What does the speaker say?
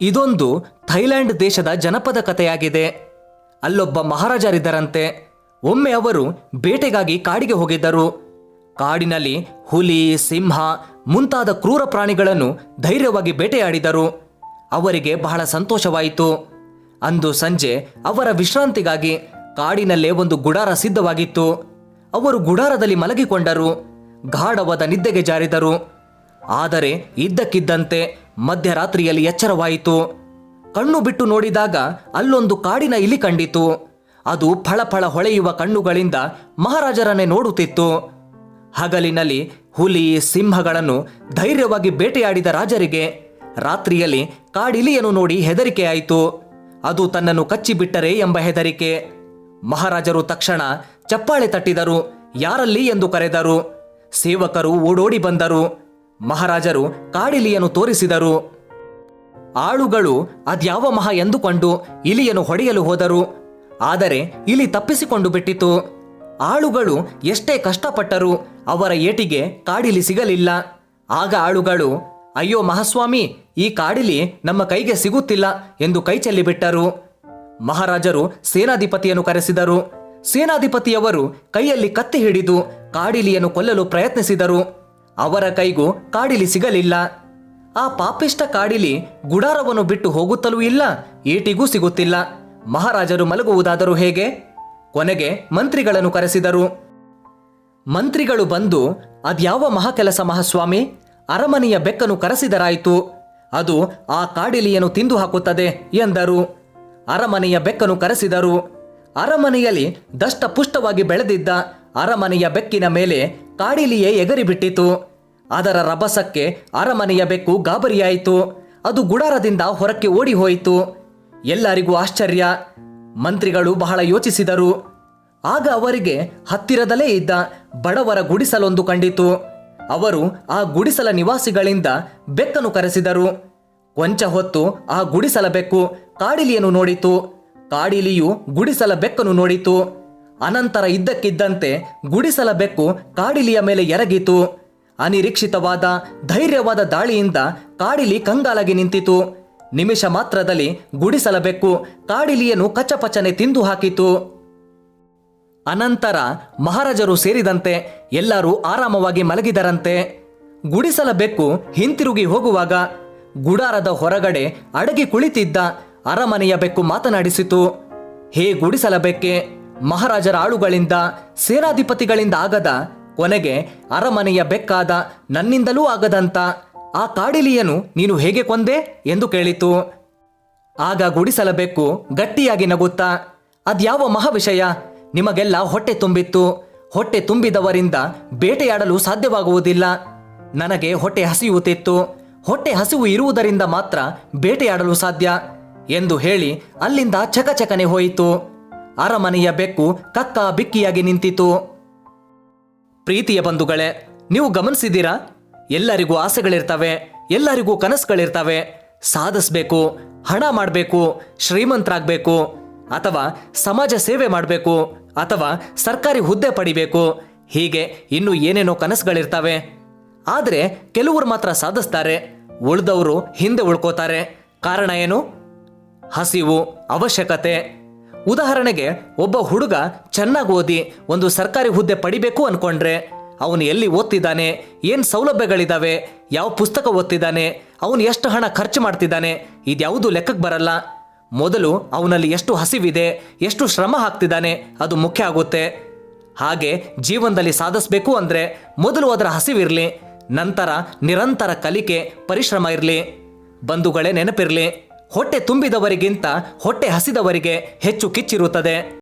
ಇದೊಂದು ಥೈಲ್ಯಾಂಡ್ ದೇಶದ ಜನಪದ ಕಥೆಯಾಗಿದೆ. ಅಲ್ಲೊಬ್ಬ ಮಹಾರಾಜರಿದ್ದರಂತೆ ಒಮ್ಮೆ ಅವರು ಬೇಟೆಗಾಗಿ ಕಾಡಿಗೆ ಹೋಗಿದ್ದರು. ಕಾಡಿನಲ್ಲಿ ಹುಲಿ, ಸಿಂಹ ಮುಂತಾದ ಕ್ರೂರ ಪ್ರಾಣಿಗಳನ್ನು ಧೈರ್ಯವಾಗಿ ಬೇಟೆಯಾಡಿದರು. ಅವರಿಗೆ ಬಹಳ ಸಂತೋಷವಾಯಿತು. ಅಂದು ಸಂಜೆ ಅವರ ವಿಶ್ರಾಂತಿಗಾಗಿ ಕಾಡಿನಲ್ಲೇ ಒಂದು ಗುಡಾರ ಸಿದ್ಧವಾಗಿತ್ತು. ಅವರು ಗುಡಾರದಲ್ಲಿ ಮಲಗಿಕೊಂಡರು. ಗಾಢವಾದ ನಿದ್ದೆಗೆ ಜಾರಿದರು. ಆದರೆ ಇದ್ದಕ್ಕಿದ್ದಂತೆ ಮಧ್ಯರಾತ್ರಿಯಲ್ಲಿ ಎಚ್ಚರವಾಯಿತು. ಕಣ್ಣು ಬಿಟ್ಟು ನೋಡಿದಾಗ ಅಲ್ಲೊಂದು ಕಾಡಿನ ಇಲಿ ಕಂಡಿತು. ಅದು ಫಳಫಳ ಹೊಳೆಯುವ ಕಣ್ಣುಗಳಿಂದ ಮಹಾರಾಜರನ್ನೇ ನೋಡುತ್ತಿತ್ತು. ಹಗಲಿನಲ್ಲಿ ಹುಲಿ, ಸಿಂಹಗಳನ್ನು ಧೈರ್ಯವಾಗಿ ಬೇಟೆಯಾಡಿದ ರಾಜರಿಗೆ ರಾತ್ರಿಯಲ್ಲಿ ಕಾಡಿಲಿಯನ್ನು ನೋಡಿ ಹೆದರಿಕೆಯಾಯಿತು. ಅದು ತನ್ನನ್ನು ಕಚ್ಚಿಬಿಟ್ಟರೆ ಎಂಬ ಹೆದರಿಕೆ. ಮಹಾರಾಜರು ತಕ್ಷಣ ಚಪ್ಪಾಳೆ ತಟ್ಟಿದರು. ಯಾರಲ್ಲಿ ಎಂದು ಕರೆದರು. ಸೇವಕರು ಓಡೋಡಿ ಬಂದರು. ಮಹಾರಾಜರು ಕಾಡಿಲಿಯನ್ನು ತೋರಿಸಿದರು. ಆಳುಗಳು ಅದ್ಯಾವ ಮಹ ಎಂದುಕೊಂಡು ಇಲಿಯನ್ನು ಹೊಡೆಯಲು ಹೋದರು. ಆದರೆ ಇಲಿ ತಪ್ಪಿಸಿಕೊಂಡು ಬಿಟ್ಟಿತು. ಆಳುಗಳು ಎಷ್ಟೇ ಕಷ್ಟಪಟ್ಟರೂ ಅವರ ಏಟಿಗೆ ಕಾಡಿಲಿ ಸಿಗಲಿಲ್ಲ. ಆಗ ಆಳುಗಳು, ಅಯ್ಯೋ ಮಹಾಸ್ವಾಮಿ, ಈ ಕಾಡಿಲಿ ನಮ್ಮ ಕೈಗೆ ಸಿಗುತ್ತಿಲ್ಲ ಎಂದು ಕೈ ಚೆಲ್ಲಿಬಿಟ್ಟರು ಮಹಾರಾಜರು ಸೇನಾಧಿಪತಿಯನ್ನು ಕರೆಸಿದರು. ಸೇನಾಧಿಪತಿಯವರು ಕೈಯಲ್ಲಿ ಕತ್ತಿ ಹಿಡಿದು ಕಾಡಿಲಿಯನ್ನು ಕೊಲ್ಲಲು ಪ್ರಯತ್ನಿಸಿದರು. ಅವರ ಕೈಗೂ ಕಾಡಿಲಿ ಸಿಗಲಿಲ್ಲ. ಆ ಪಾಪಿಷ್ಟ ಕಾಡಿಲಿ ಗುಡಾರವನ್ನು ಬಿಟ್ಟು ಹೋಗುತ್ತಲೂ ಇಲ್ಲ, ಏಟಿಗೂ ಸಿಗುತ್ತಿಲ್ಲ. ಮಹಾರಾಜರು ಮಲಗುವುದಾದರೂ ಹೇಗೆ? ಕೊನೆಗೆ ಮಂತ್ರಿಗಳನ್ನು ಕರೆಸಿದರು. ಮಂತ್ರಿಗಳು ಬಂದು, ಅದ್ಯಾವ ಮಹಾಕೆಲಸ ಮಹಾಸ್ವಾಮಿ? ಅರಮನೆಯ ಬೆಕ್ಕನ್ನು ಕರೆಸಿದರಾಯಿತು. ಅದು ಆ ಕಾಡಿಲಿಯನ್ನು ತಿಂದು ಹಾಕುತ್ತದೆ ಎಂದರು. ಅರಮನೆಯ ಬೆಕ್ಕನ್ನು ಕರೆಸಿದರು. ಅರಮನೆಯಲ್ಲಿ ದಷ್ಟಪುಷ್ಟವಾಗಿ ಬೆಳೆದಿದ್ದ ಅರಮನೆಯ ಬೆಕ್ಕಿನ ಮೇಲೆ ಕಾಡಿಲಿಯೇ ಎಗರಿಬಿಟ್ಟಿತು. ಅದರ ರಭಸಕ್ಕೆ ಅರಮನೆಯ ಬೆಕ್ಕು ಗಾಬರಿಯಾಯಿತು. ಅದು ಗುಡಾರದಿಂದ ಹೊರಕ್ಕೆ ಓಡಿ ಹೋಯಿತು ಎಲ್ಲರಿಗೂ ಆಶ್ಚರ್ಯ. ಮಂತ್ರಿಗಳು ಬಹಳ ಯೋಚಿಸಿದರು. ಆಗ ಅವರಿಗೆ ಹತ್ತಿರದಲ್ಲೇ ಇದ್ದ ಬಡವರ ಗುಡಿಸಲೊಂದು ಕಂಡಿತು. ಅವರು ಆ ಗುಡಿಸಲ ನಿವಾಸಿಗಳಿಂದ ಬೆಕ್ಕನ್ನು ಕರೆಸಿದರು. ಕೊಂಚ ಹೊತ್ತು ಆ ಗುಡಿಸಲ ಬೆಕ್ಕು ಕಾಡಿಲಿಯನ್ನು ನೋಡಿತು. ಕಾಡಿಲಿಯು ಗುಡಿಸಲ ಬೆಕ್ಕನ್ನು ನೋಡಿತು. ಅನಂತರ ಇದ್ದಕ್ಕಿದ್ದಂತೆ ಗುಡಿಸಲ ಬೆಕ್ಕು ಕಾಡಿಲಿಯ ಮೇಲೆ ಎರಗಿತು. ಅನಿರೀಕ್ಷಿತವಾದ, ಧೈರ್ಯವಾದ ದಾಳಿಯಿಂದ ಕಾಡಿಲಿ ಕಂಗಾಲಾಗಿ ನಿಂತಿತು. ನಿಮಿಷ ಮಾತ್ರದಲ್ಲಿ ಗುಡಿಸಲ ಬೆಕ್ಕು ಕಾಡಿಲಿಯನ್ನು ಕಚ್ಚಪಚನೆ ತಿಂದು ಹಾಕಿತು. ಅನಂತರ ಮಹಾರಾಜರು ಸೇರಿದಂತೆ ಎಲ್ಲರೂ ಆರಾಮವಾಗಿ ಮಲಗಿದರಂತೆ. ಗುಡಿಸಲ ಬೆಕ್ಕು ಹಿಂತಿರುಗಿ ಹೋಗುವಾಗ ಗುಡಾರದ ಹೊರಗಡೆ ಅಡಗಿ ಕುಳಿತಿದ್ದ ಅರಮನೆಯ ಬೆಕ್ಕು ಮಾತನಾಡಿಸಿತು. ಹೇ ಗುಡಿಸಲ ಬೆಕ್ಕೆ ಮಹಾರಾಜರ ಆಳುಗಳಿಂದ, ಸೇನಾಧಿಪತಿಗಳಿಂದ ಆಗದ ಕೊನೆಗೆ ಅರಮನೆಯ ಬೆಕ್ಕಾದ ನನ್ನಿಂದಲೂ ಆಗದಂತ ಆ ಕಾಡಿಲಿಯನು ನೀನು ಹೇಗೆ ಕೊಂದೆ ಎಂದು ಕೇಳಿತು. ಆಗ ಗುಡಿಸಲಬೇಕು, ಗಟ್ಟಿಯಾಗಿ ನಗುತ್ತಾ, ಅದ್ಯಾವ ಮಹಾ ವಿಷಯ ನಿಮಗೆಲ್ಲ ಹೊಟ್ಟೆ ತುಂಬಿತ್ತು. ಹೊಟ್ಟೆ ತುಂಬಿದವರಿಂದ ಬೇಟೆಯಾಡಲು ಸಾಧ್ಯವಾಗುವುದಿಲ್ಲ. ನನಗೆ ಹೊಟ್ಟೆ ಹಸಿಯುತ್ತಿತ್ತು. ಹೊಟ್ಟೆ ಹಸಿವು ಇರುವುದರಿಂದ ಮಾತ್ರ ಬೇಟೆಯಾಡಲು ಸಾಧ್ಯ ಎಂದು ಹೇಳಿ ಅಲ್ಲಿಂದ ಚಕಚಕನೆ ಹೋಯಿತು. ಅರಮನೆಯ ಬೆಕ್ಕು ಕಕ್ಕ ಬಿಕ್ಕಿಯಾಗಿ ನಿಂತಿತು. ಪ್ರೀತಿಯ ಬಂಧುಗಳೇ, ನೀವು ಗಮನಿಸಿದ್ದೀರಾ? ಎಲ್ಲರಿಗೂ ಆಸೆಗಳಿರ್ತವೆ, ಎಲ್ಲರಿಗೂ ಕನಸುಗಳಿರ್ತವೆ. ಸಾಧಿಸ್ಬೇಕು, ಹಣ ಮಾಡಬೇಕು, ಶ್ರೀಮಂತರಾಗಬೇಕು, ಅಥವಾ ಸಮಾಜ ಸೇವೆ ಮಾಡಬೇಕು, ಅಥವಾ ಸರ್ಕಾರಿ ಹುದ್ದೆ ಪಡಿಬೇಕು. ಹೀಗೆ ಇನ್ನು ಏನೇನೋ ಕನಸುಗಳಿರ್ತವೆ. ಆದರೆ ಕೆಲವರು ಮಾತ್ರ ಸಾಧಿಸ್ತಾರೆ, ಉಳಿದವರು ಹಿಂದೆ ಉಳ್ಕೋತಾರೆ. ಕಾರಣ ಏನು? ಹಸಿವು, ಅವಶ್ಯಕತೆ. ಉದಾಹರಣೆಗೆ, ಒಬ್ಬ ಹುಡುಗ ಚೆನ್ನಾಗಿ ಓದಿ, ಒಂದು ಸರ್ಕಾರಿ ಹುದ್ದೆ ಪಡಿಬೇಕು ಅನ್ಕೊಂಡ್ರೆ, ಅವನು ಎಲ್ಲಿ ಓದ್ತಿದ್ದಾನೆ, ಏನು ಸೌಲಭ್ಯಗಳಿದಾವೆ, ಯಾವ ಪುಸ್ತಕ ಓದ್ತಿದ್ದಾನೆ, ಅವನು ಎಷ್ಟು ಹಣ ಖರ್ಚು ಮಾಡ್ತಿದ್ದಾನೆ, ಇದ್ಯಾವುದು ಲೆಕ್ಕಕ್ಕೆ ಬರಲ್ಲ. ಮೊದಲು ಅವನಲ್ಲಿ ಎಷ್ಟು ಹಸಿವಿದೆ, ಎಷ್ಟು ಶ್ರಮ ಹಾಕ್ತಿದ್ದಾನೆ, ಅದು ಮುಖ್ಯ ಆಗುತ್ತೆ. ಹಾಗೆ ಜೀವನದಲ್ಲಿ ಸಾಧಿಸಬೇಕು ಅಂದರೆ ಮೊದಲು ಅದರ ಹಸಿವಿರಲಿ, ನಂತರ ನಿರಂತರ ಕಲಿಕೆ, ಪರಿಶ್ರಮ ಇರಲಿ, ಬಂಧುಗಳೇ ನೆನಪಿರಲಿ. ಹೊಟ್ಟೆ ತುಂಬಿದವರಿಗಿಂತ ಹೊಟ್ಟೆ ಹಸಿದವರಿಗೆ ಹೆಚ್ಚು ಕಿಚ್ಚಿರುತ್ತದೆ.